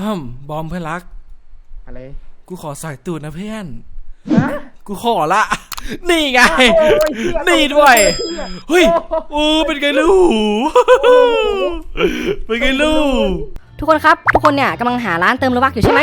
อ้ำบอมเพื่อนรัก อะไรกูขอใส่ตูดนะเพื่อน ฮะ กูขอละ นี่ไง โอ้ยเหี้ยนี่ด้วยเหี้ยเฮ้ยโอ้โอ้เป็นไงลูกเป็นไงลูก ทุกคนครับ ทุกคนเนี่ยกำลังหาร้านเติมโลบักอยู่ใช่ไหม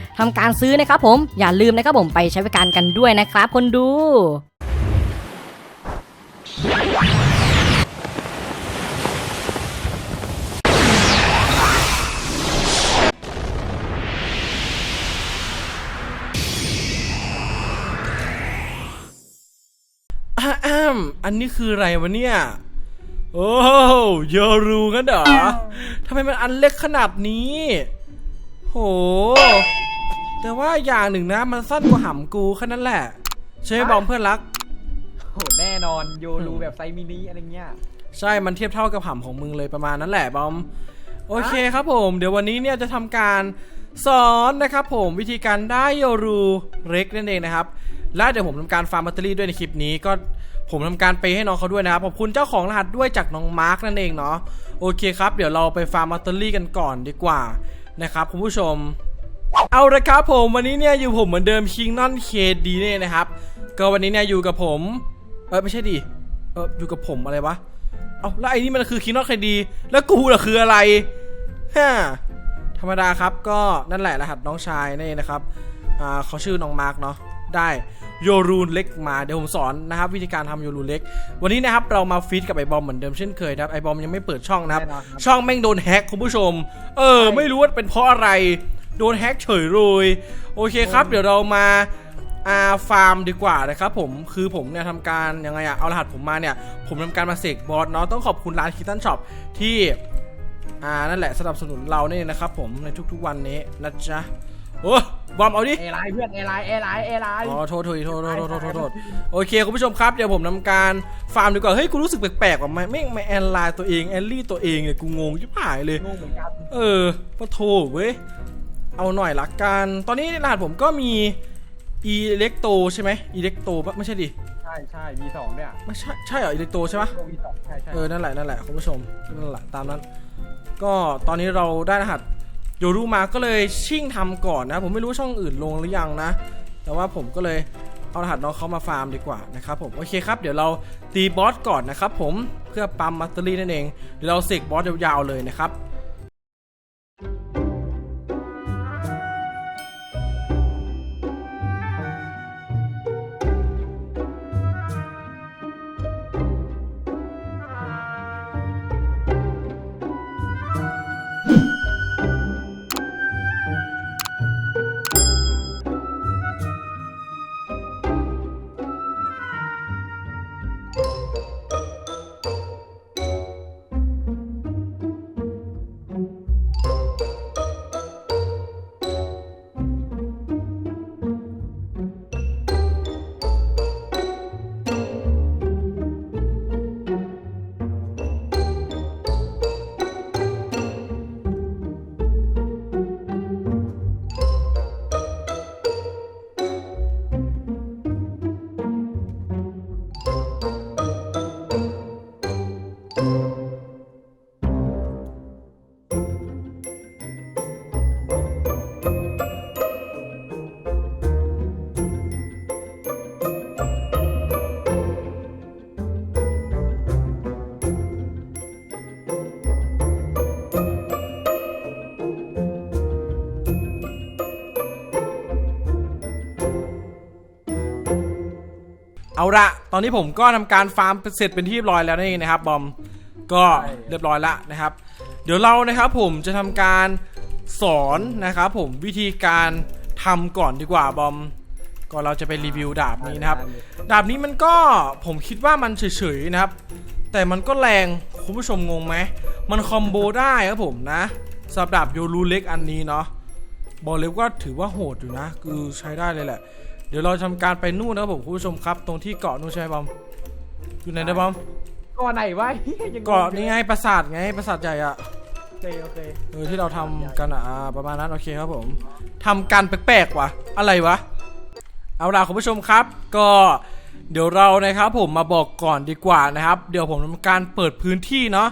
ทำการซื้อนะครับผมอย่าลืมนะครับผมไปใช้บริการกันด้วยนะครับ คนดูอ้าอ้มอันนี้คืออะไรวะเนี่ย โอ้โยรูงั้นเหรอทำไมมันอันเล็กขนาดนี้ โห แต่ว่าอย่างหนึ่งนะมันสั้นกว่าหำกูแค่นั้นแหละใช่ไหมบอมเพื่อนรัก โหแน่นอนโยรูแบบไซส์มินิอะไรเงี้ย ใช่มันเทียบเท่ากับหำของมึงเลยประมาณนั้นแหละบอม โอเคครับผม เดี๋ยววันนี้เนี่ยจะทำการสอนนะครับผมวิธีการได้โยรูเล็กนั่นเองนะครับ และเดี๋ยวผมทำการฟาร์มแบตเตอรี่ด้วยในคลิปนี้ก็ผมทำการไปย์ให้น้องเขาด้วยนะครับขอบคุณเจ้าของรหัสด้วยจากน้องมาร์กนั่นเองเนาะโอเคครับ เดี๋ยวเราไปฟาร์มแบตเตอรี่กันก่อนดีกว่านะครับคุณผู้ชม เอาละครับผมวันนี้เนี่ยอยู่ผมเหมือนเดิมคิงนอนเคดีเนี่ยนะครับ ก็วันนี้เนี่ยอยู่กับผม เออไม่ใช่ดิเอออยู่กับผมอะไรวะเอาแล้วไอ้นี่มันคือคิงนอนเคดีแล้วกูล่ะคืออะไรฮ่าธรรมดาครับก็นั่นแหละรหัสน้องชายนี่นเองนะครับอ่าเขาชื่อน้องมาร์กเนาะได้โยรูนเล็กมาเดี๋ยวผมสอนนะครับ วิธีการทำโยรูนเล็ก วันนี้นะครับเรามาฟีดกับไอบอมเหมือนเดิมเช่นเคยนะครับไอบอมยังไม่เปิดช่องนะครับแน่นอนครับช่องแม่งโดนแฮ็กคุณผู้ชม เออ ไม่รู้ว่าเป็นเพราะอะไร โดนแฮ็กเฉยเลยโอเคครับ เดี๋ยวเรามาอาฟาร์มดีกว่านะครับผมคือผมเนี่ยทำการยังไงอะเอารหัสผมมาเนี่ย ผมทำการมาเสกบอสเนาะต้องขอบคุณร้านคิทันช็อปที่อ่านั่นแหละสนับสนุนเราเนี่ยนะครับผมในทุกๆวันนี้นะจ๊ะโอ้บอมเอาดิเอไลเพื่อนเอไลเอไลเอไลอ๋อโทษโทษโทษโทษโทษโทษโอเคคุณผู้ชมครับเดี๋ยวผมทำการฟาร์มดีกว่าเฮ้ยกูรู้สึกแปลกๆว่ะไม่ไม่ไม่แอนไลน์ตัวเองแอนลี่ตัวเองเนี่ยกูงงชิบหายเลยงงเหมือนกันเออปะโทเว้ย เอาหน่อยละกัน ตอนนี้รหัสผมก็มีอีเล็กโตใช่ไหมอีเล็กโตปะไม่ใช่ดิ ใช่ใช่มีสองเนี่ยไม่ใช่ใช่เหรออีเล็กโตใช่ปะโมีสองใช่ใช่เออ นั่นแหละ นั่นแหละ คุณผู้ชม นั่นแหละ ตามนั้น ก็ตอนนี้เราได้รหัสโยรูมาก็เลยชิ่งทำก่อนนะ ผมไม่รู้ว่าช่องอื่นลงหรือยังนะ แต่ว่าผมก็เลยเอารหัสน้องเขามาฟาร์มดีกว่านะครับผม โอเคครับ เดี๋ยวเราตีบอสก่อนนะครับผม เพื่อปั๊มมัตเตอรี่นั่นเอง เดี๋ยวเราเสกบอสยาวๆเลยนะครับ เอาละตอนนี้ผมก็ทำการฟาร์มเสร็จเป็นที่เรียบร้อยแล้วนั่นะครับบอมก็เรียบร้อยล้วนะครับ เดี๋ยวเรานะครับผมจะทำการสอนนะครับผมวิธีการทำก่อนดีกว่าบอมก่อนเราจะไปรีวิวดาบนี้นะครับ ดาบนี้มันก็ผมคิดว่ามันเฉยๆนะครับ แต่มันก็แรงคุณผู้ชมงงไหมมันคอมโบได้ครับผมนะสำหรับดาบโยรูเล็กอันนี้เนาะบอกเลยว่าถือว่าโหดอยู่นะ คือใช้ได้เลยแหละ เดี๋ยวเราทำการไปนู่นนะครับผมคุณผู้ชมครับ ตรงที่เกาะนู่นใช่ไหมบอมอยู่ไหนนะบอมก่อนไหนวะยังเกาะนี่ไงปราสาทไงปราสาทใหญ่อะโอเคโอเคเออที่เราทำกันอะอ่าประมาณนั้นโอเคครับผมทำกันแปลกๆว่ะ อะไรวะ เอาล่ะคุณผู้ชมครับ ก็เดี๋ยวเรานะครับผมมาบอกก่อนดีกว่านะครับ เดี๋ยวผมทำการเปิดพื้นที่เนาะ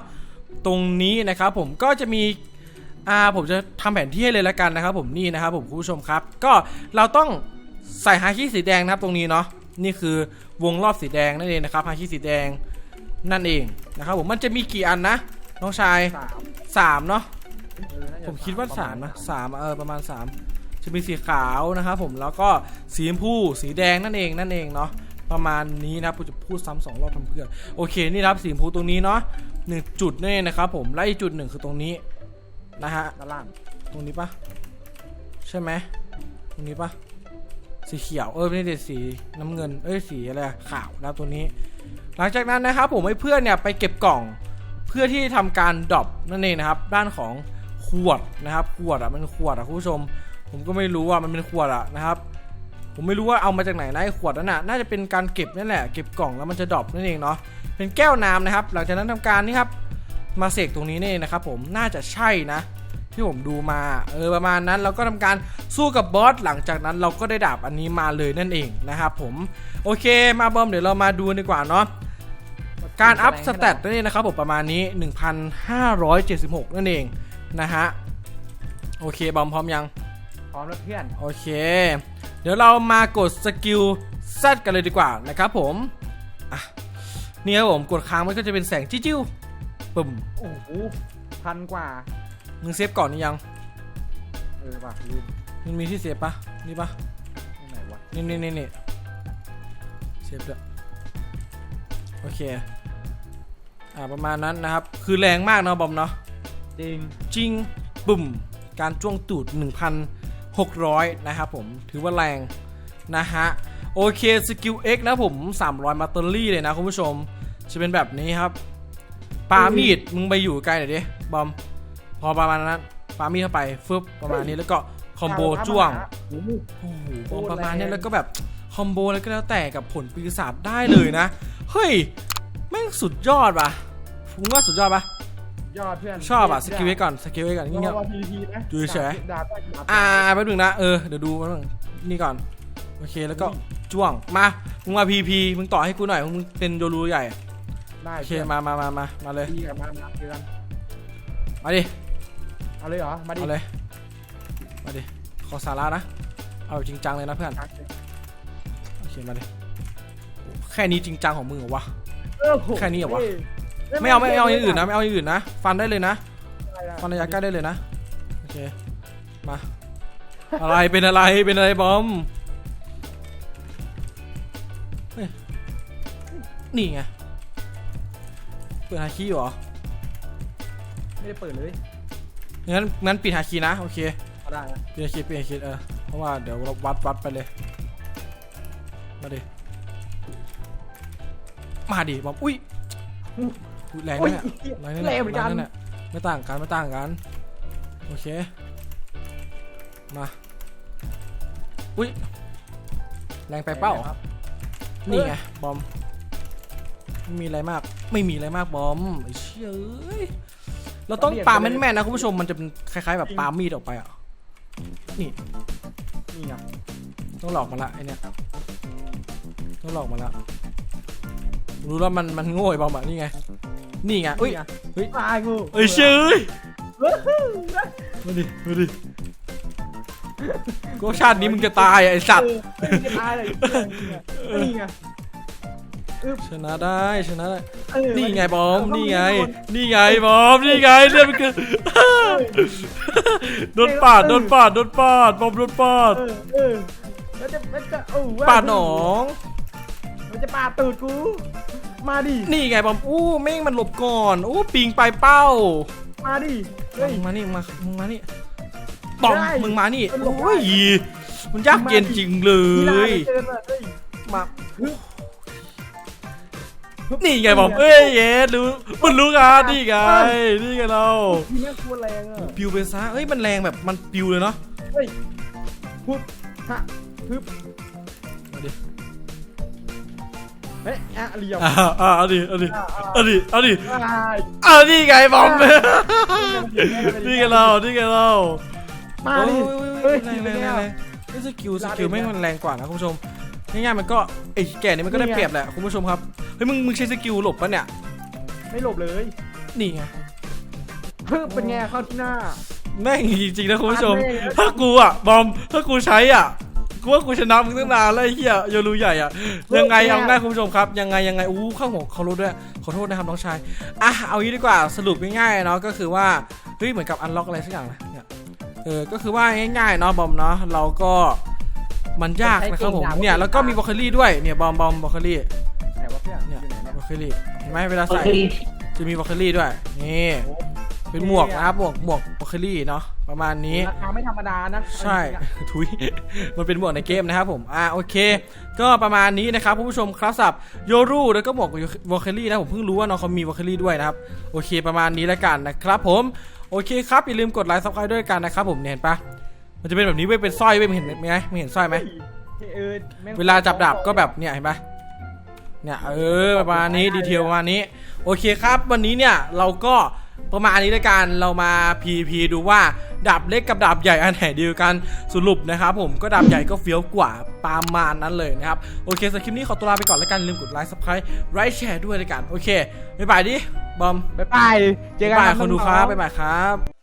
ตรงนี้นะครับผมก็จะมีอ่าผมจะทำแผนที่ให้เลยละกันนะครับ ผมนี่นะครับผมคุณผู้ชมครับ ก็เราต้อง ใส่ฮาคิสีแดงนะครับตรงนี้เนาะนี่คือวงรอบสีแดงนั่นเองนะครับฮาคิสีแดงนั่นเองนะครับผมมันจะมีกี่อันนะน้องชายสามสามเนาะเออน่จะผมคิดว่าประสามณนะสามเออประมาณสามจะมีสีขาวนะครับผมแล้วก็สีชมพูสีแดงนั่นเองนั่นเองเนาะประมาณนี้นะครับผมจะพูดซ้ำสองรอบทำเพื่อโอเคนี่นะครับสีชมพูตรงนี้เนาะหนึ่งจุดนี่นเองนะครับผมและอีกจุดหนึ่งคือตรงนี้นะฮะด้านล่างตรงนี้ปะใช่ไหมตรงนี้ปะ สีเขียวเออไม่ใช่สีน้ำเงิน เอ้ยสีอะไรขาวนะตัวนี้ หลังจากนั้นนะครับผมให้เพื่อนเนี่ยไปเก็บกล่องเพื่อที่ทำการดรอปนั่นเองนะครับ ด้านของขวดนะครับ ขวดอะมันขวดอะคุณผู้ชม ผมก็ไม่รู้ว่ามันเป็นขวดอะนะครับ ผมไม่รู้ว่าเอามาจากไหนนะไอ้ขวดนั้นน่ะน่าจะเป็นการเก็บนั่นแหละเก็บกล่องแล้วมันจะดรอปนั่นเองเนาะเป็นแก้วน้ำนะครับ หลังจากนั้นทำการนี่ครับมาเสกตรงนี้นี่เองนะครับ ผมน่าจะใช่นะ ที่ผมดูมาเออประมาณนั้นเราก็ทำการสู้กับบอสหลังจากนั้นเราก็ได้ดาบอันนี้มาเลยนั่นเองนะครับผมโอเคมาบอมเดี๋ยวเรามาดูดีกว่าเนาะการอัพสเตตนั่นเองนะครับผมประมาณนี้ 1,576 นั่นเองนะฮะโอเคบอมพร้อมยัง พร้อมแล้วเพื่อน โอเค เดี๋ยวเรามากดสกิลซกันเลยดีกว่านะครับผมอะนี่ครับผมกดค้างมันก็จะเป็นแสงจิ้วๆปุ่มโอ้โหพันกว่า มึงเซฟก่อนนี่ยังเออว่ะลืมมันมีที่เซฟปะนี่ปะตรงไหนวะนี่นี่นี่นี่เซฟด้วยโอเค อ่าประมาณนั้นนะครับ คือแรงมากเนาะบอมเนาะจริงจริงบุ่มการจ้วงตูด 1,600 นะครับผมถือว่าแรง นะฮะ โอเคสกิล X นะผม 300 มาตเตอรี่เลยนะคุณผู้ชม จะเป็นแบบนี้ครับ ปามีด มึงไปอยู่ไกลหน่อยดิ บอม พอประมาณนั้นปามีดเข้าไปฟึบประมาณนี้แล้วก็คอมโบจ้วงโอ้โหโอ้โหโคตรประมาณเนี้ยแรงแล้วก็แบบคอมโบแล้วก็แล้วแต่กับผลปีศาจได้เลยนะ เฮ้ยแม่งสุดยอดป่ะผมว่าสุดยอดป่ะยอดเพื่อนชอบอะสกิลไว้ก่อนสกิลไว้ก่อนเงีเงียยบบทีทีนะดูเฉยดาบได้ดาบอ่าแป๊บนึงนะเออเดี๋ยวดูแป๊บนึงนี่ก่อนโอเคแล้วก็จ้วงมามึงมาพีพีมึงต่อให้กูหน่อยมึงเป็นโยรูใหญ่ได้โอเคมามามามามาเลยดีกับมามาเดือนมาดิ เอาเลยเหรอ มาดิเอาเลย มาดิ ขอสาระนะ เอาแบบจริงจังเลยนะเพื่อน โอเค มาดิ แค่นี้จริงจังของมึงเหรอวะ เออโแค่นี้เหรอวะฮ้ยไม่เอาไม่เอาอย่างอื่นนะ ไม่เอาอย่างอื่นนะ ฟันได้เลยนะได้ได้ฟันระยะใกล้ได้เลยนะ โอเค มา อะไร เป็นอะไร เป็นอะไรบอมเฮ้ยนี่ไง เปิดฮาคีอยู่เหรอ ไม่ได้เปิดเลย งั้นงั้นปิดฮาคีนะโอเคเอาได้นะปิดฮาคีปิดฮาคีเออเพราะว่าเดี๋ยวเราวัดวัดไปเลยมาดิมาดิบอมอุ้ยอุ๊ยแรงโอ้ยเนี่ยแรงเนี่ยแรงเหมือนกัน แรงยไม่ต่างกันไม่ต่างกันโอเคมาอุ้ยแรงไปเป้า ครับ นี่ไงบอมไม่มีอะไรมาก ไม่มีอะไรมากบอมไอ้เชี่ยเอ้ย เราต้องปาแม่นๆนะคุณผู้ชมมันจะเป็นคล้ายๆแบบปามีดออกไปอะนี่นี่ไงต้องหลอกมาละไอเนี้ยต้องหลอกมาละรู้แล้วมันมันโง่ไอ้บอมอะนี่ไงนี่ไงอุ้ยเฮ้ยตายกูเอ้ยเชื่อเอ้ยเฮ้ยมาดิมาดิก็ชาตินี้มึงจะตายอะไอ้สัตว์เออจะตายเลยนี่ไง ชนะได้ชนะได้ เออนี่ไงบอมเานี่ไงโดนนี่ไงบอม นี่ไงเรื่องมันคือโดนปาดโดนปาดโดนปาดบอมโดนปาดเออเออแล้วจะมันจะโอ้ว่ปาดหนอง มันจะปาดตูดกู มาดิ นี่ไงบอม อู้แม่งมันหลบก่อน อู้ปิงไปเป้า มาดิ เฮ้ย มึงมานี่มึงมามึงมานี่บอมได้มึงมานี่มันหลบได้ โอ้ยมันยากเย็นจริงเลกีฬายเกินอะเฮ้ยมา นี่ไงบอมเอ้ยเย้รู้มันรู้กันนี่ไงนี่ไงเราทีนี้ควรแรงอะปิวไปซะเอ้ยมันแรงแบบมันปิวเลยเนาะเฮ้ยพุบฮะพึบเอาดิเฮ้ยอะเหลี่ยมอ่าอ่าเอาดิเอาดิอะอะเอาดิเอาดิอะเอาดิไงบอมอะนี่ไงเรานี่ไงเรามาโอ้ดิยเฮ้ยแรงเป็แรงนไงแรงอะแรงเฮ้ยสกิลสลาดกิลเองไม่นะมันแรงกว่านะคุณผู้ชมง่ายๆมันก็ไอ้แก่นี่มันก็ได้นี่ไงเปรียบแหละคุณผู้ชมครับเฮ้ยมึงมึงใช้สกิลหลบปะเนี่ย ไม่หลบเลยนี่ไงพึบเป็นไงเข้าที่หน้า แม่งจริงๆนะคุณผู้ชมลาดเลยถ้ากูอะบอมถ้ากูใช้อะกูว่ากูชนะมึงตั้งนานแล้วไอ้เหี้ยโยรูใหญ่อะยังไงเอาง่ายคุณผู้ชมครับ ยังไงยังไงอู้ข้างหัวเขารู้ด้วยขอโทษนะครับน้องชายอะเอางี้ดีกว่าสรุปง่ายๆเนาะก็คือว่าเฮ้ยเหมือนกับอันล็อกอะไรสักอย่างนะเนี่ยเออก็คือว่าง่ายๆเนาะบอมเนาะเราก็มันยากนะครับผมเนี่ยแล้วก็มีบล็อกเคอรี่ด้วยเนี่ยบอมบอมบล็อกเคอ รี่ไหนวะเพื่อนเนี่ยอยู่ไหนเนี่ยบล็อกเคอรี่เห็นไหมเวลาใส่จะมีบล็อกเคอรี่ด้วยนี่โอ้เป็นหมวกนะครับหมวกหมวกบล็อกเคอรี่เนาะประมาณนี้ ราคาไม่ธรรมดานะใช่ ทุย มันเป็นหมวกในเกมนะครับผม อ่า โอเค ก็ประมาณนี้นะครับคุณผู้ชมคลาสสับโยรูแล้วก็หมวกวอลเคอรี่นะผมเพิ่งรู้ว่าน้องเขามีวอลเคอรี่ด้วยนะครับ โอเค ประมาณนี้แล้วกันนะครับผม โอเคครับ อย่าลืมกดไลค์ซับสไครต์ด้วยกันนะครับผมเนี่ยเห็นปะมันจะเป็นแบบนี้เว้ยเป็นสร้อยเว้ยมึงเห็นไหมไม่เห็นสร้อยไหม เออแม่งเวลาจับดาบก็แบบเนี่ยเห็นปะ เนี่ยเออประมาณนี้ดีเทลประมาณนี้ โอเคครับ วันนี้เนี่ยเราก็ประมาณนี้แล้วกันเรามา PVP ดูว่าดาบเล็กกับดาบใหญ่อันไหนดีกว่ากันสรุปนะครับผมก็ดาบใหญ่ก็เฟี้ยวกว่าประมาณนั้นเลยนะครับ โอเคสำหรับคลิปนี้ขอตัวลาไปก่อนแล้วกันลืมกดไลค์ซับสไครต์ไลค์แชร์ด้วยแล้วกัน โอเคบ๊ายบายดิบอมบ๊ายบายเจอกันบ๊ายบายรับคนดูครับองๆบ๊ายบายครับ